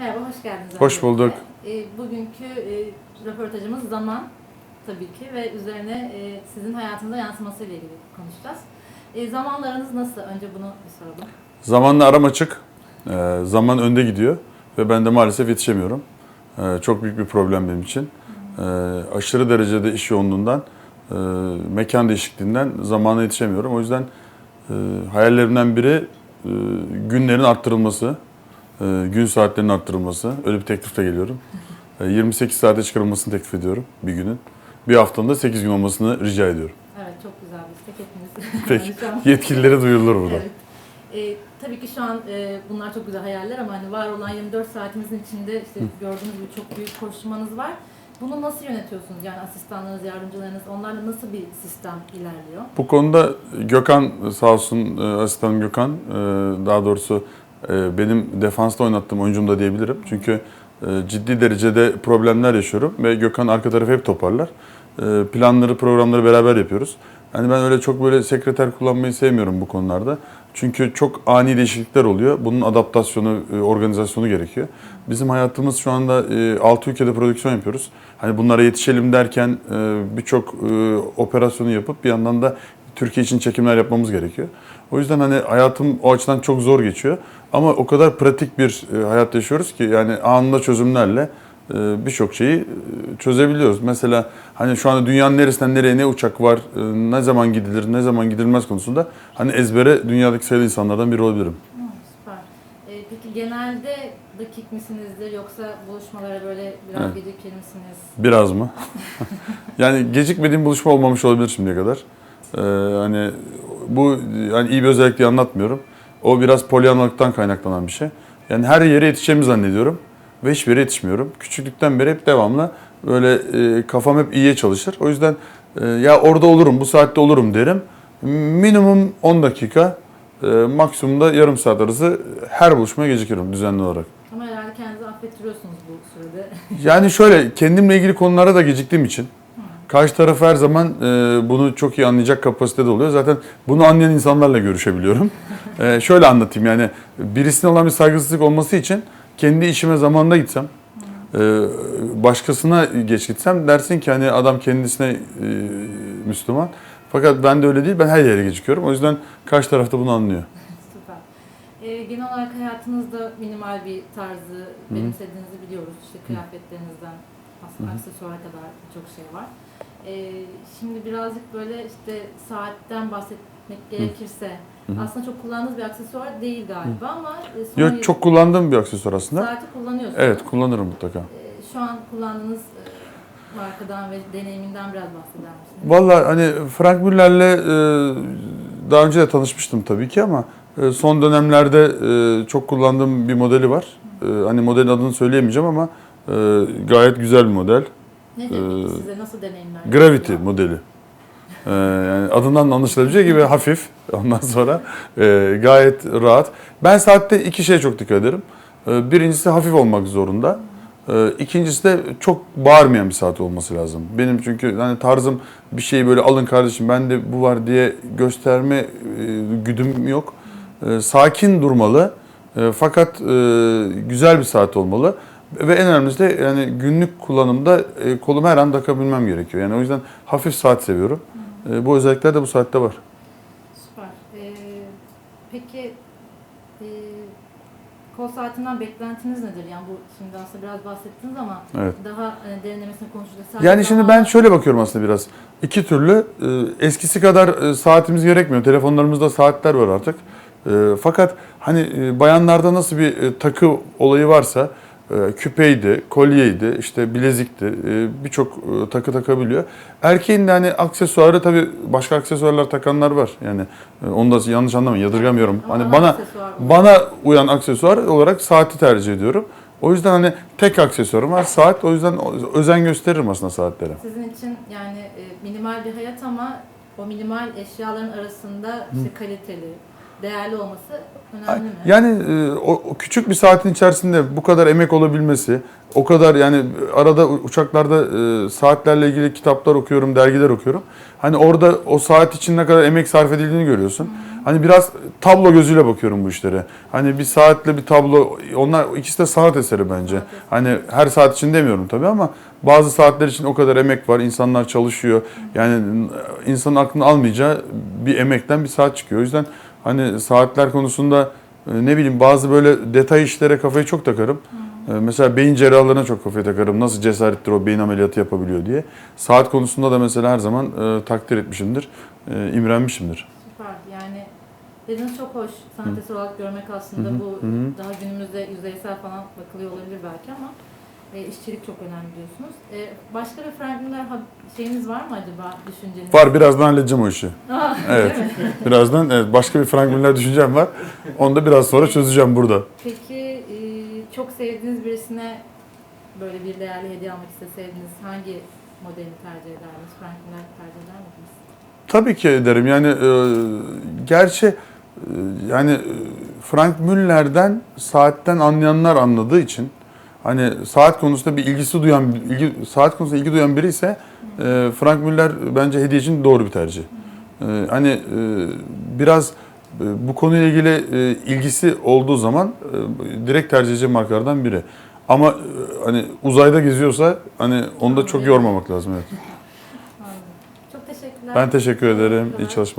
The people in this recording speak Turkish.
Merhaba, hoş geldiniz. Hoş bulduk. E, bugünkü e, röportajımız zaman tabii ki ve üzerine e, sizin hayatınıza yansıması ile ilgili konuşacağız. E, zamanlarınız nasıl? Önce bunu bir soralım. Zamanla aram açık. Ee, zaman önde gidiyor ve ben de maalesef yetişemiyorum. Ee, çok büyük bir problem benim için. Ee, aşırı derecede iş yoğunluğundan, e, mekan değişikliğinden zamana yetişemiyorum. O yüzden e, hayallerimden biri e, günlerin arttırılması, e, gün saatlerinin arttırılması. Öyle bir teklifle geliyorum. E, 28 saate çıkarılmasını teklif ediyorum bir günün. Bir haftanın da 8 gün olmasını rica ediyorum. Evet, çok güzel bir istek hepimiz. Peki. Yetkililere duyurulur burada. Evet. E, tabii ki şu an e, bunlar çok güzel hayaller ama hani var olan 24 saatimizin içinde işte gördüğünüz gibi çok büyük koşturmanız var. Bunu nasıl yönetiyorsunuz? Yani asistanlarınız, yardımcılarınız, onlarla nasıl bir sistem ilerliyor? Bu konuda Gökhan sağ olsun e, asistanım Gökhan e, daha doğrusu benim defansta oynattığım oyuncum da diyebilirim. Çünkü e, ciddi derecede problemler yaşıyorum ve Gökhan arka tarafı hep toparlar. E, Planları, programları beraber yapıyoruz. Yani ben öyle çok böyle sekreter kullanmayı sevmiyorum bu konularda. Çünkü çok ani değişiklikler oluyor. Bunun adaptasyonu, e, organizasyonu gerekiyor. Bizim hayatımız şu anda 6 ülkede prodüksiyon yapıyoruz. Hani bunlara yetişelim derken e, birçok e, operasyonu yapıp bir yandan da Türkiye için çekimler yapmamız gerekiyor. O yüzden hani hayatım o açıdan çok zor geçiyor. Ama o kadar pratik bir e, hayat yaşıyoruz ki yani anında çözümlerle e, birçok şeyi e, çözebiliyoruz. Mesela hani şu anda dünyanın neresinden nereye ne uçak var, ne zaman gidilir, ne zaman gidilmez konusunda hani ezbere dünyadaki sayılı insanlardan biri olabilirim. Süper. Peki genelde dakik misinizdir yoksa buluşmalara böyle biraz Evet. gecikir misiniz? Biraz mı? yani gecikmediğim buluşma olmamış olabilir şimdiye kadar. Ee, hani bu yani iyi bir özellik diye anlatmıyorum. O biraz polyanlıktan kaynaklanan bir şey. Yani her yere yetişeceğimi zannediyorum ve hiçbir yere yetişmiyorum. Küçüklükten beri hep devamlı böyle e, kafam hep iyiye çalışır. O yüzden e, ya orada olurum, bu saatte olurum derim. Minimum 10 dakika, e, maksimum da yarım saat arası her buluşmaya gecikirim düzenli olarak. Ama herhalde kendinizi affettiriyorsunuz bu sürede. Yani şöyle kendimle ilgili konulara da geciktiğim için karşı taraf her zaman e, bunu çok iyi anlayacak kapasitede oluyor. Zaten bunu anlayan insanlarla görüşebiliyorum. E, şöyle anlatayım yani birisine olan bir saygısızlık olması için kendi işime zamanında gitsem e, başkasına geç gitsem dersin ki hani adam kendisine e, Müslüman. Fakat ben de öyle değil ben her yere gecikiyorum. O yüzden karşı taraf da bunu anlıyor. Süper. E, genel olarak hayatınızda minimal bir tarzı benimsediğinizi biliyoruz. İşte kıyafetlerinizden aslında aksesuara kadar çok şey var. E, şimdi birazcık böyle işte saatten bahsetmek gerekirse aslında çok kullandığınız bir aksesuar değil galiba ama e, son Yok çok kullandığım bir aksesuar aslında. saati kullanıyorsunuz. Evet kullanırım mutlaka. E, şu an kullandığınız e, markadan ve deneyiminden biraz bahseder misiniz? Vallahi hani Frank Müller'le e, daha önce de tanışmıştım tabii ki ama e, son dönemlerde e, çok kullandığım bir modeli var. E, hani modelin adını söyleyemeyeceğim ama e, gayet güzel bir model. Nedir Ee, peki size nasıl deneyimler? Gravity yapıyor? modeli. E, yani adından anlaşılabileceği gibi hafif. Ondan sonra e, gayet rahat. Ben saatte iki şeye çok dikkat ederim. E, birincisi hafif olmak zorunda. E, ikincisi de çok bağırmayan bir saat olması lazım. Benim çünkü hani tarzım bir şeyi böyle alın kardeşim ben de bu var diye gösterme e, güdüm yok. E, sakin durmalı. E, fakat e, güzel bir saat olmalı. Ve en önemlisi de yani günlük kullanımda e, kolumu her an takabilmem gerekiyor. Yani o yüzden hafif saat seviyorum. E, bu özellikler de bu saatte var. Süper. Ee, peki e, kol saatinden beklentiniz nedir? Yani bu şimdi aslında biraz bahsettiniz ama Evet. daha e, derinlemesine konuşacağız. Sadece Yani şimdi ben şöyle bakıyorum aslında biraz. İki türlü e, eskisi kadar e, saatimiz gerekmiyor. Telefonlarımızda saatler var artık. E, Fakat hani e, bayanlarda nasıl bir e, takı olayı varsa küpeydi, kolyeydi, işte bilezikti, e, birçok e, takı takabiliyor. Erkeğin de hani aksesuarı tabii başka aksesuarlar takanlar var. Yani e, onu da yanlış anlamayın, yadırgamıyorum. Ama Hani ana bana aksesuar bana uyan aksesuar olarak saati tercih ediyorum. O yüzden hani tek aksesuarım var saat. O yüzden özen gösteririm aslında saatlere. Sizin için yani e, minimal bir hayat ama o minimal eşyaların arasında işte kaliteli, değerli olması önemli mi? Yani e, o, o küçük bir saatin içerisinde bu kadar emek olabilmesi, o kadar yani arada uçaklarda e, saatlerle ilgili kitaplar okuyorum, dergiler okuyorum. Hani orada o saat için ne kadar emek sarf edildiğini görüyorsun. Hani biraz tablo gözüyle bakıyorum bu işlere. Hani bir saatle bir tablo onlar ikisi de sanat eseri bence. Hani her saat için demiyorum tabii ama bazı saatler için o kadar emek var. insanlar çalışıyor. Yani insanın aklını almayacağı bir emekten bir saat çıkıyor. O yüzden hani saatler konusunda e, ne bileyim bazı böyle detay işlere kafayı çok takarım. E, Mesela beyin cerrahlarına çok kafayı takarım. Nasıl cesarettir o beyin ameliyatı yapabiliyor diye. Saat konusunda da mesela her zaman e, takdir etmişimdir. E, imrenmişimdir. Süper. Yani dediğiniz çok hoş. Sanat eseri olarak görmek aslında Hı hı, bu hı hı. daha günümüzde yüzeysel falan bakılıyor olabilir belki ama e, işçilik çok önemli diyorsunuz. E, başka ha- şeyiniz var mı acaba düşünceniz? Var birazdan halledeceğim o işi. Aa, Evet. Birazdan evet, başka bir Frank düşüncem var. Onu da biraz sonra çözeceğim burada. Peki e, çok sevdiğiniz birisine böyle bir değerli hediye almak isteseydiniz hangi modeli tercih ederdiniz? Frank tercih eder miydiniz? Tabii ki ederim. Yani e, gerçi e, yani e, Frank Müller'den saatten anlayanlar anladığı için hani saat konusunda bir ilgisi duyan ilgi, saat konusunda ilgi duyan biri ise e, Frank Müller bence hediye için doğru bir tercih. E, hani e, biraz e, bu konuyla ilgili e, ilgisi olduğu zaman e, direkt tercih edeceğim markalardan biri. Ama e, hani uzayda geziyorsa hani onu da çok yormamak lazım evet. Çok teşekkürler. Ben teşekkür ederim. İyi çalışmalar.